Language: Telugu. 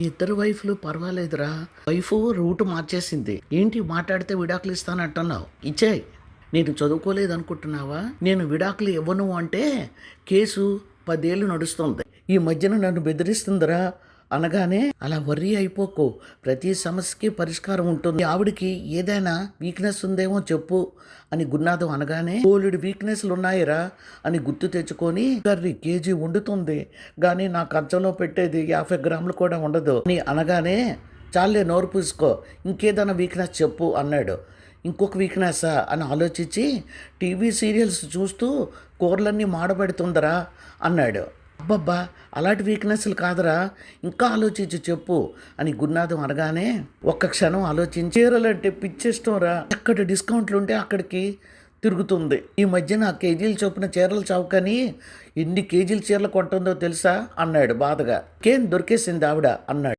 ఇద్దరు వైఫ్లు పర్వాలేదురా. వైఫ్ రూట్ మార్చేసింది. ఏంటి మాట్లాడితే విడాకులు ఇస్తానంటున్నావు? ఇచ్చాయి నేను చదువుకోలేదు అనుకుంటున్నావా నేను విడాకులు ఇవ్వను అంటే కేసు పదేళ్ళు నడుస్తుంది. ఈ మధ్యన నన్ను బెదిరిస్తుందిరా. అనగానే అలా వర్రీ అయిపోకు. ప్రతి సమస్యకి పరిష్కారం ఉంటుంది. ఆవిడికి ఏదైనా వీక్నెస్ ఉందేమో చెప్పు అని గున్నాదం అనగానే బోలెడు వీక్నెస్లు ఉన్నాయిరా అని గుర్తు తెచ్చుకొని కర్రీ కేజీ వండుతుంది. కానీ నా కంచంలో పెట్టేది యాభై గ్రాములు కూడా ఉండదు అని అనగానే చాలే నోరు పూసుకో. ఇంకేదైనా వీక్నెస్ చెప్పు అన్నాడు. ఇంకొక వీక్నెస్సా అని ఆలోచించి టీవీ సీరియల్స్ చూస్తూ కూరలన్నీ మాడబెడుతుందరా అన్నాడు. అబ్బబ్బా అలాంటి వీక్నెస్లు కాదురా. ఇంకా ఆలోచించి చెప్పు అని గున్నాదం అనగానే ఒక్క క్షణం ఆలోచించి చీరలంటే పిచ్చిష్టం రా ఎక్కడ డిస్కౌంట్లు ఉంటే అక్కడికి తిరుగుతుంది. ఈ మధ్యన కేజీలు చొప్పున చీరలు చౌకని ఎన్ని కేజీల చీరలు కొంటుందో తెలుసా? అన్నాడు బాధగా. కేన్ దొరికేసింది ఆవిడ అన్నాడు.